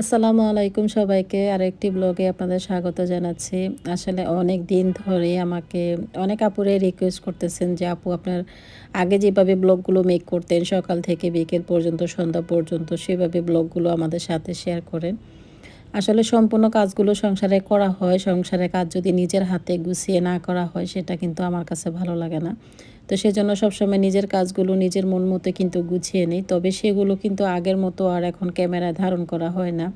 আসসালামু আলাইকুম সবাইকে। আরেকটি ব্লগে আপনাদের স্বাগত জানাচ্ছি। আসলে অনেক দিন ধরে আমাকে অনেক আপুরে রিকোয়েস্ট করতেছেন যে, আপু, আপনার আগে যেভাবে ব্লগগুলো মেক করতেন, সকাল থেকে বিকেল পর্যন্ত, সন্ধ্যা পর্যন্ত, সেভাবে ব্লগগুলো আমাদের সাথে শেয়ার করেন। আসলে সম্পূর্ণ কাজগুলো সংসারে করা হয়। সংসারের কাজ যদি নিজের হাতে গুছিয়ে না করা হয়, সেটা কিন্তু আমার কাছে ভালো লাগে না। তো সেজন্য সবসময় নিজের কাজগুলো নিজের মন মতো কিন্তু গুছিয়ে নিই। তবে সেগুলো কিন্তু আগের মতো আর এখন ক্যামেরায় ধারণ করা হয় না।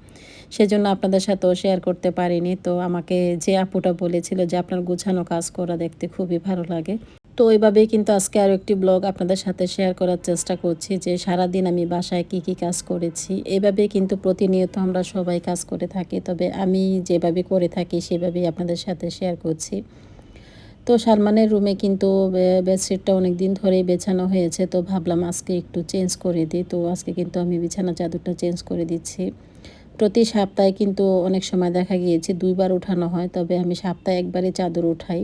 সেজন্য আপনাদের সাথেও শেয়ার করতে পারিনি। তো আমাকে যে আপুটা বলেছিল যে আপনার গুছানো কাজ করা দেখতে খুবই ভালো লাগে। তো ওইভাবেই কিন্তু আজকে আরও একটি ব্লগ আপনাদের সাথে শেয়ার করার চেষ্টা করছি যে সারাদিন আমি বাসায় কি কি কাজ করেছি। এভাবেই কিন্তু প্রতিনিয়ত আমরা সবাই কাজ করে থাকি। তবে আমি যেভাবে করে থাকি সেভাবেই আপনাদের সাথে শেয়ার করছি। তো সালমানের রুমে কিন্তু বেডশিটটা অনেক দিন ধরেই বেছানো হয়েছে, তো ভাবলাম আজকে একটু চেঞ্জ করে দিই। তো আজকে কিন্তু আমি বিছানা চাদরটা চেঞ্জ করে দিচ্ছি। প্রতি সপ্তাহে কিন্তু অনেক সময় দেখা গিয়েছে দুইবার উঠানো হয়, তবে আমি সপ্তাহে একবারই চাদর উঠাই।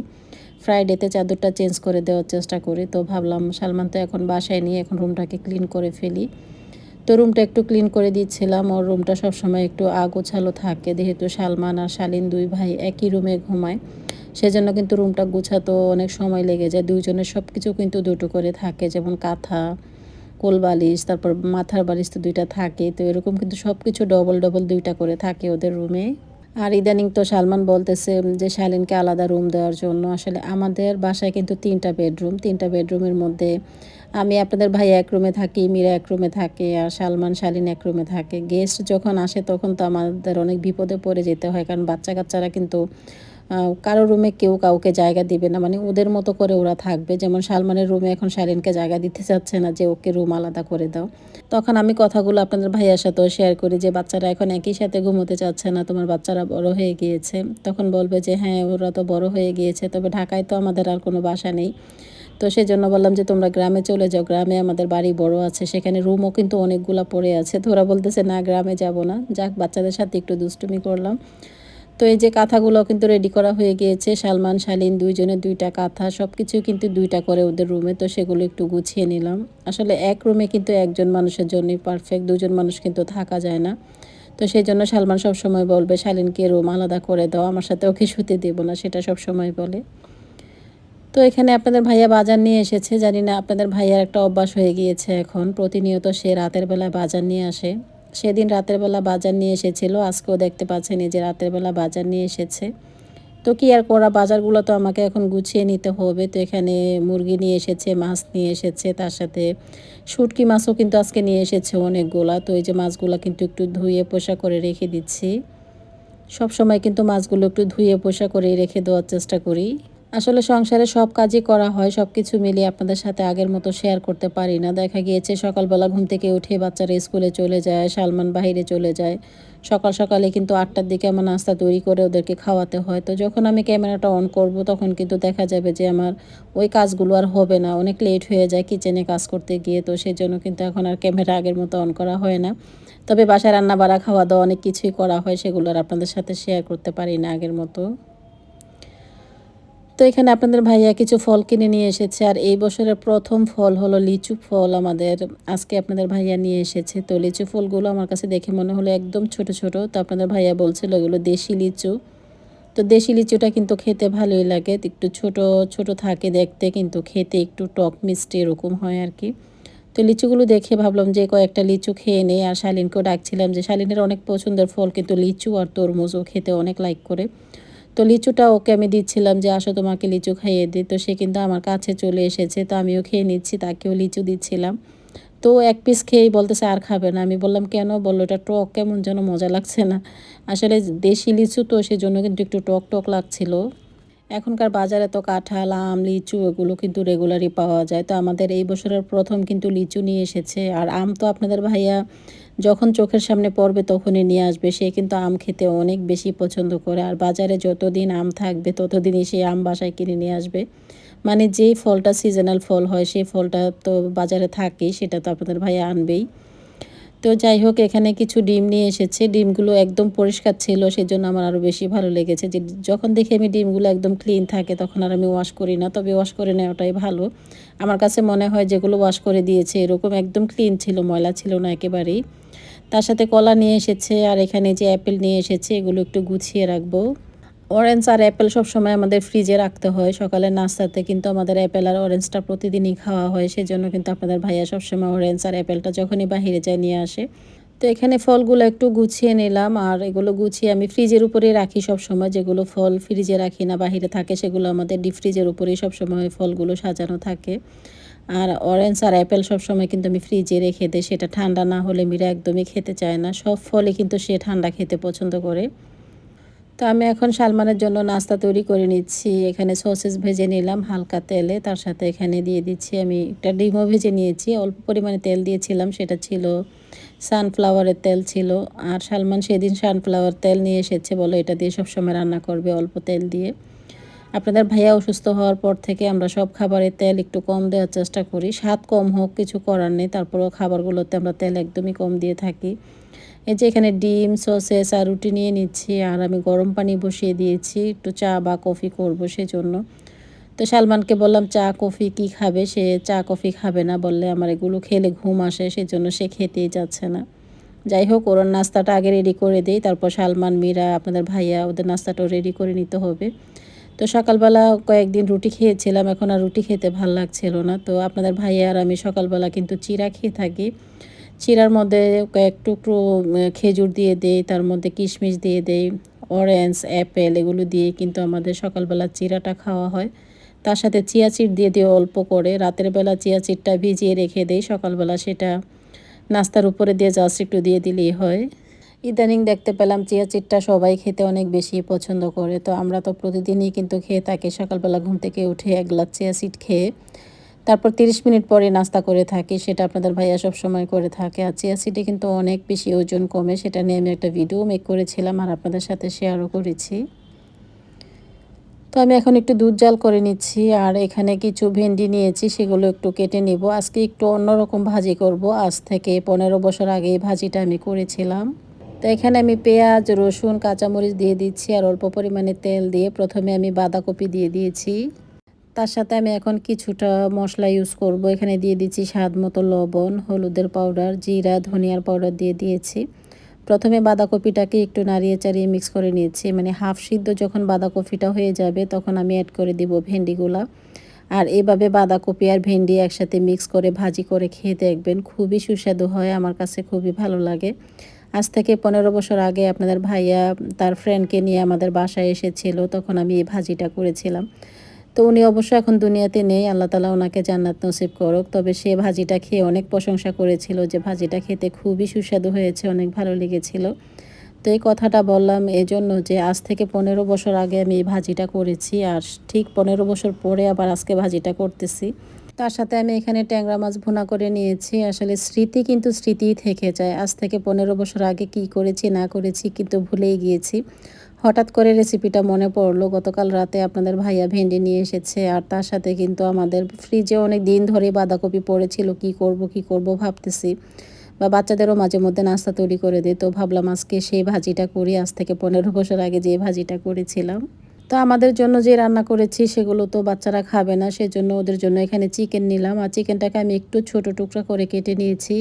ফ্রাইডেতে চাদরটা চেঞ্জ করে দেওয়ার চেষ্টা করি, তো ভাবলাম সালমান তো এখন বাসায় নিয়ে এখন রুমটাকে ক্লিন করে ফেলি। তো রুমটা একটু ক্লিন করে দিচ্ছিলাম, ওর রুমটা সবসময় একটু আগোছালো থাকে, যেহেতু সালমান আর শালিন দুই ভাই একই রুমে ঘুমায়। সেজন্য কিন্তু রুমটা গুছাতো অনেক সময় লেগে যায়। দুইজনের সব কিছু কিন্তু দুটো করে থাকে, যেমন কাঁথা কোল বালিশ তারপর মাথার বালিশ তো দুইটা থাকে, তো এরকম কিন্তু সব কিছু ডবল ডবল দুইটা করে থাকে ওদের রুমে। আর ইদানিং তো সালমান বলতেছে যে শালিনকে আলাদা রুম দেওয়ার জন্য। আসলে আমাদের বাসায় কিন্তু তিনটা বেডরুম তিনটা বেডরুমের মধ্যে আমি আপনাদের ভাই এক রুমে থাকি, মীরা এক রুমে থাকে, আর সালমান, শালিন এক রুমে থাকে। গেস্ট যখন আসে তখন তো আমাদের অনেক বিপদে পড়ে যেতে হয়, কারণ বাচ্চা কাচ্চারা কিন্তু কারও রুমে কেউ কাউকে জায়গা দিবে না। মানে ওদের মতো করে ওরা থাকবে। যেমন সালমানের রুমে এখন শালিনকে জায়গা দিতে চাচ্ছে না যে ওকে রুম আলাদা করে দাও। তখন আমি কথাগুলো আপনাদের ভাইয়ার সাথেও শেয়ার করি যে, বাচ্চারা এখন একই সাথে ঘুমোতে চাচ্ছে না, তোমার বাচ্চারা বড় হয়ে গিয়েছে। তখন বলবে যে হ্যাঁ ওরা তো বড় হয়ে গিয়েছে, তবে ঢাকায় তো আমাদের আর কোনো বাসা নেই। তো সেই জন্য বললাম যে, তোমরা গ্রামে চলে যাও। গ্রামে আমাদের বাড়ি বড় আছে, সেখানে রুমও কিন্তু অনেকগুলো পড়ে আছে। তো ওরা বলতেছে, না, গ্রামে যাব না। যাক, বাচ্চাদের সাথে একটু দুষ্টুমি করলাম। তো এই যে কাঁথাগুলো কিন্তু রেডি করা হয়ে গিয়েছে, সালমান, শালিন দুইজনের দুইটা কাঁথা সব কিছু কিন্তু দুইটা করে ওদের রুমে তো সেগুলো একটু গুছিয়ে নিলাম। আসলে এক রুমে কিন্তু একজন মানুষের জন্যই পারফেক্ট দুজন মানুষ কিন্তু থাকা যায় না। তো সেই জন্য সালমান সব সময় বলবে, শালিনকে রুম আলাদা করে দাও, আমার সাথে ওকে শুতে দেবো না, সেটা সব সময় বলে। তো এখানে আপনাদের ভাইয়া বাজার নিয়ে এসেছে, জানি না আপনাদের ভাইয়ার একটা অভ্যাস হয়ে গিয়েছে এখন। প্রতিনিয়ত সে রাতের বেলা বাজার নিয়ে আসে। সেদিন রাতের বেলা বাজার নিয়ে এসেছিল। আজকেও দেখতে পাচ্ছেন যে রাতের বেলা বাজার নিয়ে এসেছে। তো কি আর করা, বাজারগুলো তো আমাকে এখন গুছিয়ে নিতে হবে। তো এখানে মুরগি নিয়ে এসেছে, মাছ নিয়ে এসেছে, তার সাথে শুটকি মাছও কিন্তু আজকে নিয়ে এসেছে অনেকগুলা। তো এই যে মাছগুলো কিন্তু একটু ধুয়ে পোষা করে রেখে দিচ্ছি। সব সময় কিন্তু মাছগুলো একটু ধুয়ে পোষা করে রেখে দেওয়ার চেষ্টা করি। আসলে সংসারে সব কাজই করা হয় সব কিছু মিলিয়ে আপনাদের সাথে আগের মতো শেয়ার করতে পারি না। দেখা গিয়েছে, সকালবেলা ঘুম থেকে উঠে বাচ্চারা স্কুলে চলে যায়, সালমান বাহিরে চলে যায়। সকাল সকালে কিন্তু আটটার দিকে আমার নাস্তা তৈরি করে ওদেরকে খাওয়াতে হয়। তো যখন আমি ক্যামেরাটা অন করব, তখন কিন্তু দেখা যাবে যে আমার ওই কাজগুলো আর হবে না। অনেক লেট হয়ে যায় কিচেনে কাজ করতে গিয়ে, তো সেই জন্য কিন্তু এখন আর ক্যামেরা আগের মতো অন করা হয় না। তবে বাসায় রান্না বাড়া খাওয়া দাওয়া অনেক কিছুই করা হয়, সেগুলো আর আপনাদের সাথে শেয়ার করতে পারি না আগের মতো। তো এখানে আপনাদের ভাইয়া কিছু ফল কিনে নিয়ে এসেছে, আর এই বছরের প্রথম ফল হলো লিচু ফল আমাদের, আজকে আপনাদের ভাইয়া নিয়ে এসেছে। তো লিচু ফলগুলো আমার কাছে দেখে মনে হলো একদম ছোট ছোট, তো আপনাদের ভাইয়া বলছিল এগুলো দেশি লিচু। তো দেশি লিচুটা কিন্তু খেতে ভালোই লাগে, একটু ছোট ছোট থাকে দেখতে, কিন্তু খেতে একটু টক মিষ্টি এরকম হয় আর কি। তো লিচুগুলো দেখে ভাবলাম যে কয়েকটা লিচু খেয়ে নেই, আর শালিনকেও ডাকছিলাম যে শালিনের অনেক পছন্দের ফল, কিন্তু লিচু আর তরমুজও খেতে অনেক লাইক করে। তো লিচুটা ওকে আমি দিচ্ছিলাম যে, আসো তোমাকে লিচু খাইয়ে দিই। তো সে কিন্তু আমার কাছে চলে এসেছে, তো আমিও খেয়ে নিচ্ছি, তাকেও লিচু দিচ্ছিলাম। তো এক পিস খেয়েই বলতেছে, আর খাবে না। আমি বললাম, কেন বলল এটা টক, কেমন যেন মজা লাগছে না। আসলে দেশি লিচু তো সেজন্য কিন্তু একটু টক টক লাগছিল। এখনকার বাজারে তো কাঁঠাল, আম, লিচু এগুলো কিন্তু রেগুলারই পাওয়া যায়। তো আমাদের এই বছরের প্রথম কিন্তু লিচু নিয়ে এসেছে। আর আম তো আপনাদের ভাইয়া যখন চোখের সামনে পড়বে তখনই নিয়ে আসবে। সে কিন্তু আম খেতে অনেক বেশি পছন্দ করে আর বাজারে যতদিন আম থাকবে ততদিনই সে আম বাসায় কিনে নিয়ে আসবে। মানে যেই ফলটা সিজনাল ফল হয়, সেই ফলটা তো বাজারে থাকেই, সেটা তো আপনাদের ভাই আনবেই। তো যাই হোক, এখানে কিছু ডিম নিয়ে এসেছে। ডিমগুলো একদম পরিষ্কার ছিল, সেজন্য আমার আরও বেশি ভালো লেগেছে। যে যখন দেখি আমি ডিমগুলো একদম ক্লিন থাকে, তখন আর আমি ওয়াশ করি না। তবে ওয়াশ করে নেওয়াটাই ভালো। আমার কাছে মনে হয় যেগুলো ওয়াশ করে দিয়েছে, এরকম একদম ক্লিন ছিল, ময়লা ছিল না একেবারেই। তার সাথে কলা নিয়ে এসেছে আর এখানে যে অ্যাপেল নিয়ে এসেছে, এগুলো একটু গুছিয়ে রাখব। অরেঞ্জ আর অ্যাপেল সবসময় আমাদের ফ্রিজে রাখতে হয়। সকালের নাস্তাতে কিন্তু আমাদের অ্যাপেল আর অরেঞ্জটা প্রতিদিনই খাওয়া হয়। সেজন্য কিন্তু আপনাদের ভাইয়া সবসময় অরেঞ্জ আর অ্যাপেলটা যখনই বাহিরে যায় নিয়ে আসে। তো এখানে ফলগুলো একটু গুছিয়ে নিলাম আর এগুলো গুছিয়ে আমি ফ্রিজের উপরেই রাখি সব সময় যেগুলো ফল ফ্রিজে রাখি না, বাহিরে থাকে সেগুলো আমাদের ডিপ ফ্রিজের উপরেই সবসময় ফলগুলো সাজানো থাকে। আর অরেঞ্জ আর অ্যাপেল সবসময় কিন্তু আমি ফ্রিজে রেখে দিই, সেটা ঠান্ডা না হলে মিরা একদমই খেতে চায় না। সব ফলে কিন্তু সে ঠান্ডা খেতে পছন্দ করে। তো আমি এখন সালমানের জন্য নাস্তা তৈরি করে নিচ্ছি। এখানে সসেস ভেজে নিলাম হালকা তেলে, তার সাথে এখানে দিয়ে দিচ্ছি আমি একটা ডিমও ভেজে নিয়েছি। অল্প পরিমাণে তেল দিয়েছিলাম, সেটা ছিল সানফ্লাওয়ারের তেল ছিল। আর সালমান সেদিন সানফ্লাওয়ার তেল নিয়ে এসেছে বলো এটা দিয়ে সবসময় রান্না করবে অল্প তেল দিয়ে। আপনাদের ভাইয়া অসুস্থ হওয়ার পর থেকে আমরা সব খাবারের তেল একটু কম দেওয়ার চেষ্টা করি। স্বাদ কম হোক, কিছু করার নেই। তারপরেও খাবারগুলোতে আমরা তেল একদমই কম দিয়ে থাকি। এই যে এখানে ডিম, সসেস আর রুটি নিয়ে নিচ্ছি আর আমি গরম পানি বসিয়ে দিয়েছি। একটু চা বা কফি করব সেজন্য। তো সালমানকে বললাম, চা, কফি কি খাবে? সে, চা, কফি খাবে না। বললে, আমার এগুলো খেলে ঘুম আসে সেজন্য সে খেতেই যাচ্ছে না। যাই হোক, ওর নাস্তাটা আগে রেডি করে দিই। তারপর সালমান, মীরা, আপনাদের ভাইয়া, ওদের নাস্তাটাও রেডি করে নিতে হবে। তো সকালবেলা কয়েকদিন রুটি খেয়েছিলাম, এখন আর রুটি খেতে ভালো লাগছিল না। তো আপনাদের ভাইয়া আর আমি সকালবেলা কিন্তু চিরা খেয়ে থাকি। চিরার মধ্যে কয়েক টুকরো খেজুর দিয়ে দেই, তার মধ্যে কিশমিশ দিয়ে দেই অরেঞ্জ অ্যাপেল এগুলো দিয়ে কিন্তু আমাদের সকালবেলা চিরাটা খাওয়া হয়। তার সাথে চিয়া চিট দিয়ে দিয়ে অল্প করে। রাতের বেলা চিয়া চিটটা ভিজিয়ে রেখে দেই, সকালবেলা সেটা নাস্তার উপরে দিয়ে জাস্ট একটু দিয়ে দিলেই হয়। ইদানিং দেখতে পেলাম চিয়া চিটটা সবাই খেতে অনেক বেশি পছন্দ করে। তো আমরা তো প্রতিদিনই কিন্তু খেয়ে থাকি। সকালবেলা ঘুম থেকে উঠে এক গ্লাস চিয়া চিট খেয়ে তারপর তিরিশ মিনিট পরে নাস্তা করে থাকি। সেটা আপনাদের ভাইয়া সব সময় করে থাকে। আর চিয়া সিটে কিন্তু অনেক বেশি ওজন কমে। সেটা নিয়ে আমি একটা ভিডিও মেক করেছিলাম আর আপনাদের সাথে শেয়ারও করেছি। তো আমি এখন একটু দুধ জাল করে নিচ্ছি আর এখানে কিছু ভেন্ডি নিয়েছি। সেগুলো একটু কেটে নিব। আজকে একটু অন্যরকম ভাজি করব। আজ থেকে পনেরো বছর আগে ভাজিটা আমি করেছিলাম। তো এখানে আমি পেঁয়াজ, রসুন, কাঁচামরিচ দিয়ে দিচ্ছি আর অল্প পরিমাণে তেল দিয়ে প্রথমে আমি বাঁধাকপি দিয়ে দিয়েছি। তার সাথে আমি এখন কিছুটা মশলা ইউজ করব। এখানে দিয়ে দিচ্ছি স্বাদ মতো লবণ, হলুদের পাউডার জিরা, ধনিয়ার পাউডার দিয়ে দিয়েছি। প্রথমে বাঁধাকপিটাকে একটু নাড়িয়ে চাড়িয়ে মিক্স করে নিয়েছি। মানে হাফ সিদ্ধ যখন বাঁধাকপিটা হয়ে যাবে তখন আমি অ্যাড করে দিব ভেন্ডিগুলা। আর এভাবে বাঁধাকপি আর ভেন্ডি একসাথে মিক্স করে ভাজি করে খেয়ে দেখবেন খুবই সুস্বাদু হয়। আমার কাছে খুবই ভালো লাগে। আজ থেকে পনেরো বছর আগে আপনাদের ভাইয়া তার ফ্রেন্ডকে নিয়ে আমাদের বাসায় এসেছিল, তখন আমি এই ভাজিটা করেছিলাম। তো উনি অবশ্য এখন দুনিয়াতে নেই, আল্লাহ তালা ওনাকে জান্নাত নসিব করুক। তবে সে ভাজিটা খেয়ে অনেক প্রশংসা করেছিল যে ভাজিটা খেতে খুবই সুস্বাদু হয়েছে, অনেক ভালো লেগেছিল। তো এই কথাটা বললাম এজন্য যে আজ থেকে পনেরো বছর আগে আমি এই ভাজিটা করেছি, আর ঠিক পনেরো বছর পরে আবার আজকে ভাজিটা করতেছি। তার সাথে আমি এখানে ট্যাংরা মাছ ভুনা করে নিয়েছি। আসলে স্মৃতি কিন্তু স্মৃতিই থেকে যায়। আজ থেকে পনেরো বছর আগে কি করেছি, না করেছি কিন্তু ভুলেই গিয়েছি। হঠাৎ করে রেসিপিটা মনে পড়ল। গতকাল রাতে আপনাদের ভাইয়া ভেন্ডি নিয়ে এসেছে আর তার সাথে কিন্তু আমাদের ফ্রিজে অনেক দিন ধরে বাঁধাকপি পড়েছিল। কি করব কি করব ভাবতেছি। বা বাচ্চাদেরও মাঝে মধ্যে নাস্তা তৈরি করে দিই। তো ভাবলাম আজকে সেই ভাজিটা করি। আজ থেকে পনেরো বছর আগে যে ভাজিটা করেছিলাম। তো আমাদের জন্য যে রান্না করেছি সেগুলো তো বাচ্চারা খাবে না, সেজন্য ওদের জন্য এখানে চিকেন নিলাম। আর চিকেনটাকে আমি একটু ছোট টুকরা করে কেটে নিয়েছি।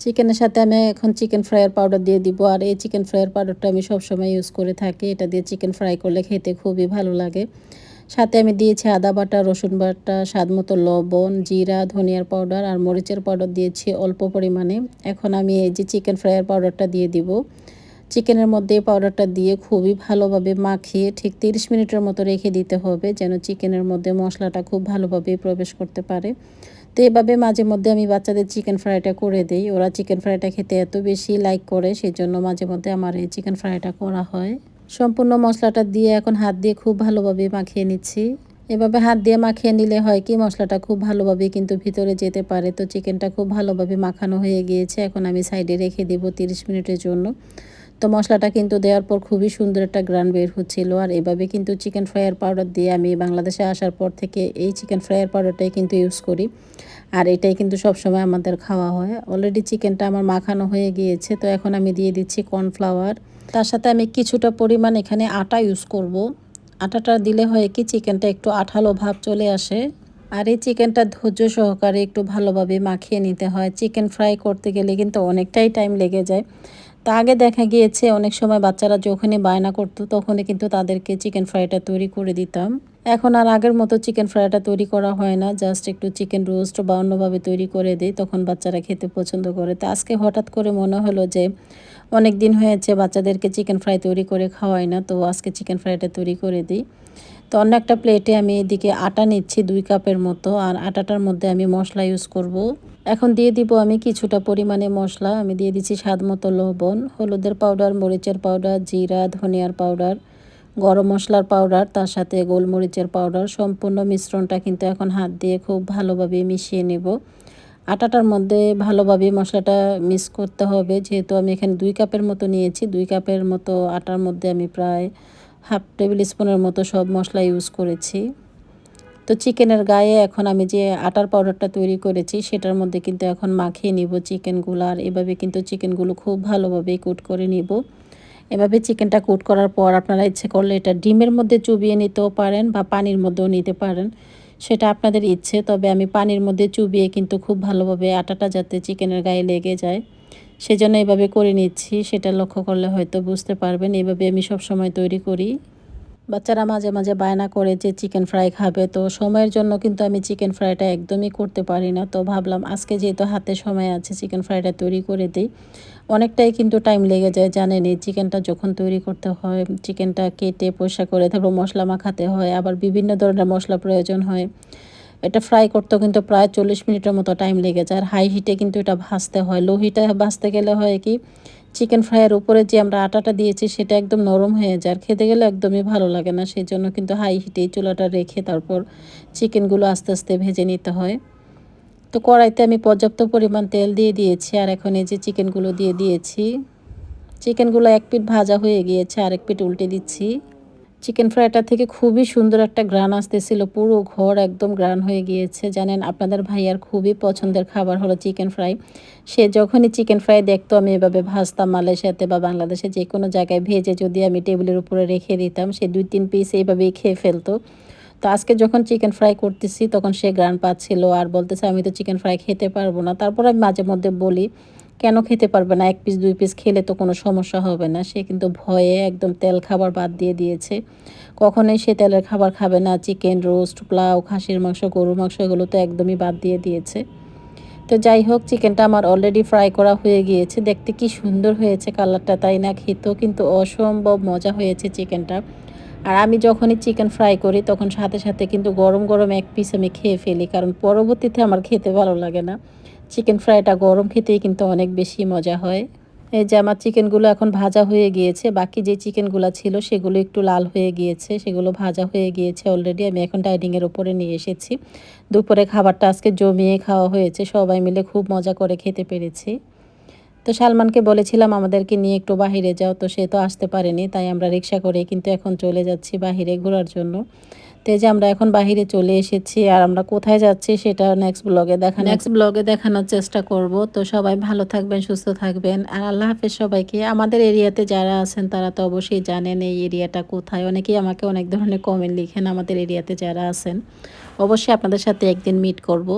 চিকেনের সাথে আমি এখন চিকেন ফ্রাইয়ের পাউডার দিয়ে দিব। আর এই চিকেন ফ্রাইয়ের পাউডারটা আমি সবসময় ইউজ করে থাকি। এটা দিয়ে চিকেন ফ্রাই করলে খেতে খুবই ভালো লাগে। সাথে আমি দিয়েছি আদা বাটা, রসুন বাটা, স্বাদ মতো লবণ, জিরা, ধনিয়ার পাউডার আর মরিচের পাউডার দিয়েছি অল্প পরিমাণে। এখন আমি এই যে চিকেন ফ্রাইয়ের পাউডারটা দিয়ে দিব। চিকেনের মধ্যে পাউডারটা দিয়ে খুবই ভালোভাবে মাখিয়ে ঠিক তিরিশ মিনিটের মতো রেখে দিতে হবে যেন চিকেনের মধ্যে মশলাটা খুব ভালোভাবে প্রবেশ করতে পারে। তো এভাবে মাঝে মধ্যে আমি বাচ্চাদের চিকেন ফ্রাইটা করে দিই। ওরা চিকেন ফ্রাইটা খেতে এত বেশি লাইক করে সেই জন্য মাঝে মধ্যে আমার এই চিকেন ফ্রাইটা করা হয়। সম্পূর্ণ মশলাটা দিয়ে এখন হাত দিয়ে খুব ভালোভাবে মাখিয়ে নিচ্ছি। এভাবে হাত দিয়ে মাখিয়ে নিলে হয় কি, মশলাটা খুব ভালোভাবে কিন্তু ভিতরে যেতে পারে। তো চিকেনটা খুব ভালোভাবে মাখানো হয়ে গিয়েছে। এখন আমি সাইডে রেখে দেবো তিরিশ মিনিটের জন্য। তো মশলাটা কিন্তু দেওয়ার পর খুবই সুন্দর একটা গ্রান বের হচ্ছিল। আর এভাবে কিন্তু চিকেন ফ্রায়ার পাউডার দিয়ে আমি বাংলাদেশে আসার পর থেকে এই চিকেন ফ্রায়ার পাউডারটাই কিন্তু ইউজ করি। আর এটাই কিন্তু সবসময় আমাদের খাওয়া হয়। অলরেডি চিকেনটা আমার মাখানো হয়ে গিয়েছে, তো এখন আমি দিয়ে দিচ্ছি কর্নফ্লাওয়ার তার সাথে আমি কিছুটা পরিমাণ এখানে আটা ইউজ করব। আটাটা দিলে হয় কি চিকেনটা একটু আঠালো ভাব চলে আসে। আর এই চিকেনটা ধৈর্য সহকারে একটু ভালোভাবে মাখিয়ে নিতে হয়। চিকেন ফ্রাই করতে গেলে কিন্তু অনেকটাই টাইম লেগে যায়। তা আগে দেখা গিয়েছে, অনেক সময় বাচ্চারা যখনই বায়না করতো তখনই কিন্তু তাদেরকে চিকেন ফ্রাইটা তৈরি করে দিতাম। এখন আর আগের মতো চিকেন ফ্রাইটা তৈরি করা হয় না জাস্ট একটু চিকেন রোস্ট বা অন্যভাবে তৈরি করে দিই, তখন বাচ্চারা খেতে পছন্দ করে। তো আজকে হঠাৎ করে মনে হলো যে, অনেক দিন হয়েছে বাচ্চাদেরকে চিকেন ফ্রাই তৈরি করে খাওয়াই না, তো আজকে চিকেন ফ্রাইটা তৈরি করে দিই। তো অন্য একটা প্লেটে আমি এদিকে আটা নিচ্ছি দুই কাপের মতো, আর আটাটার মধ্যে আমি মশলা ইউজ করব। এখন দিয়ে দিব আমি কিছুটা পরিমাণে মশলা। আমি দিয়ে দিচ্ছি স্বাদ মতো লবণ, হলুদের পাউডার মরিচের পাউডার জিরা, ধনিয়ার পাউডার গরম মশলার পাউডার তার সাথে গোলমরিচের পাউডার সম্পূর্ণ মিশ্রণটা কিন্তু এখন হাত দিয়ে খুব ভালোভাবে মিশিয়ে নেব। আটাটার মধ্যে ভালোভাবে মশলাটা মিক্স করতে হবে। যেহেতু আমি এখানে দুই কাপের মতো নিয়েছি, দুই কাপের মতো আটার মধ্যে আমি প্রায় হাফ টেবিল স্পুনের মতো সব মশলা ইউজ করেছি। তো চিকেনের গায়ে এখন আমি যে আটার পাউডারটা তৈরি করেছি, সেটার মধ্যে কিন্তু এখন মাখিয়ে নিব চিকেনগুলো। আর এভাবে কিন্তু চিকেনগুলো খুব ভালোভাবে কুট করে নিব। এভাবে চিকেনটা কুট করার পর আপনারা ইচ্ছে করলে এটা ডিমের মধ্যে চুবিয়ে নিতেও পারেন বা পানির মধ্যেও নিতে পারেন। সেটা আপনাদের ইচ্ছে, তবে আমি পানির মধ্যে চুবিয়ে কিন্তু খুব ভালোভাবে আটাটা যাতে চিকেনের গায়ে লেগে যায়, সেজন্য এভাবে করে নিচ্ছি। সেটা লক্ষ্য করলে হয়তো বুঝতে পারবেন। এভাবে আমি সব সময় তৈরি করি। বাচ্চারা মাঝে মাঝে বায়না করে যে চিকেন ফ্রাই খাবে, তো সময়ের জন্য কিন্তু আমি চিকেন ফ্রাইটা একদমই করতে পারি না। তো ভাবলাম আজকে যেহেতু হাতে সময় আছে চিকেন ফ্রাইটা তৈরি করে দিই, অনেকটাই কিন্তু টাইম লেগে যায় জানেনি চিকেনটা যখন তৈরি করতে হয় চিকেনটা কেটে পয়সা করে তারপর মশলা মাখাতে হয়, আবার বিভিন্ন ধরনের মশলা প্রয়োজন হয়, এটা ফ্রাই করতেও কিন্তু প্রায় চল্লিশ মিনিটের মতো টাইম লেগে যায়, আর হাই হিটে কিন্তু এটা ভাজতে হয়। লো হিটে ভাজতে গেলে হয় কি চিকেন ফ্রাইয়ের উপরে যে আমরা আটাটা দিয়েছি সেটা একদম নরম হয়ে যায়। আর খেতে গেলে একদমই ভালো লাগে না। সেই জন্য কিন্তু হাই হিটেই চুলাটা রেখে তারপর চিকেনগুলো আস্তে আস্তে ভেজে নিতে হয়। তো কড়াইতে আমি পর্যাপ্ত পরিমাণ তেল দিয়ে দিয়েছি। আর এখন এই যে চিকেনগুলো দিয়ে দিয়েছি, চিকেনগুলো এক পিট ভাজা হয়ে গিয়েছে। আর এক পিট উল্টে দিচ্ছি। চিকেন ফ্রাইটা থেকে খুবই সুন্দর একটা গ্রান আসতেছিল। পুরো ঘর একদম গ্রান হয়ে গিয়েছে। জানেন, আপনাদের ভাইয়ার খুবই পছন্দের খাবার হলো চিকেন ফ্রাই সে যখনই চিকেন ফ্রাই দেখতো, আমি এভাবে ভাজতাম মালয়েশিয়াতে বা বাংলাদেশে যে কোনো জায়গায় ভেজে যদি আমি টেবিলের উপরে রেখে দিতাম, সে দুই তিন পিস এইভাবেই খেয়ে ফেলতো। তো আজকে যখন চিকেন ফ্রাই করতেছি, তখন সে গ্রান পাচ্ছিল। আর বলতেছে, আমি তো চিকেন ফ্রাই খেতে পারব না। তারপর আমি মাঝে মধ্যে বলি কেন খেতে পারবে না? এক পিস দুই পিস খেলে তো কোনো সমস্যা হবে না। সে কিন্তু ভয়ে একদম তেল খাবার বাদ দিয়ে দিয়েছে। কখনোই সে তেলের খাবার খাবে না। চিকেন রোস্ট, পোলাও, খাসির মাংস, গরুর মাংস এগুলো তো একদমই বাদ দিয়ে দিয়েছে। তো যাই হোক, চিকেনটা আমার অলরেডি ফ্রাই করা হয়ে গিয়েছে। দেখতে কি সুন্দর হয়েছে কালারটা তাই না? খেতেও কিন্তু অসম্ভব মজা হয়েছে চিকেনটা। আর আমি যখনই চিকেন ফ্রাই করি, তখন সাথে সাথে কিন্তু গরম গরম এক পিস আমি খেয়ে ফেলি। কারণ পরবর্তীতে আমার খেতে ভালো লাগে না। চিকেন ফ্রাইটা গরম খেতেই কিন্তু অনেক বেশি মজা হয়। এই যে আমার চিকেনগুলো এখন ভাজা হয়ে গিয়েছে, বাকি যে চিকেনগুলো ছিল সেগুলো একটু লাল হয়ে গিয়েছে, সেগুলো ভাজা হয়ে গিয়েছে অলরেডি আমি এখন ডাইনিংয়ের ওপরে নিয়ে এসেছি। দুপুরে খাবারটা আজকে জমিয়ে খাওয়া হয়েছে, সবাই মিলে খুব মজা করে খেতে পেরেছি। তো সালমানকে বলেছিলাম আমাদেরকে নিয়ে একটু বাহিরে যাও, তো সে তো আসতে পারেনি, তাই আমরা রিক্সা করে কিন্তু এখন চলে যাচ্ছি বাহিরে ঘোরার জন্য। তো যে আমরা এখন বাহিরে চলে এসেছি আর আমরা কোথায় যাচ্ছি সেটা নেক্সট ব্লগে দেখা নেক্সট ব্লগে দেখানোর চেষ্টা করব। তো সবাই ভালো থাকবেন, সুস্থ থাকবেন। আর আল্লাহ হাফেজ সবাইকে। আমাদের এরিয়াতে যারা আছেন তারা তো অবশ্যই জানেন এই এরিয়াটা কোথায়। অনেকেই আমাকে অনেক ধরনের কমেন্ট লিখেন আমাদের এরিয়াতে যারা আছেন। অবশ্যই আপনাদের সাথে একদিন মিট করব।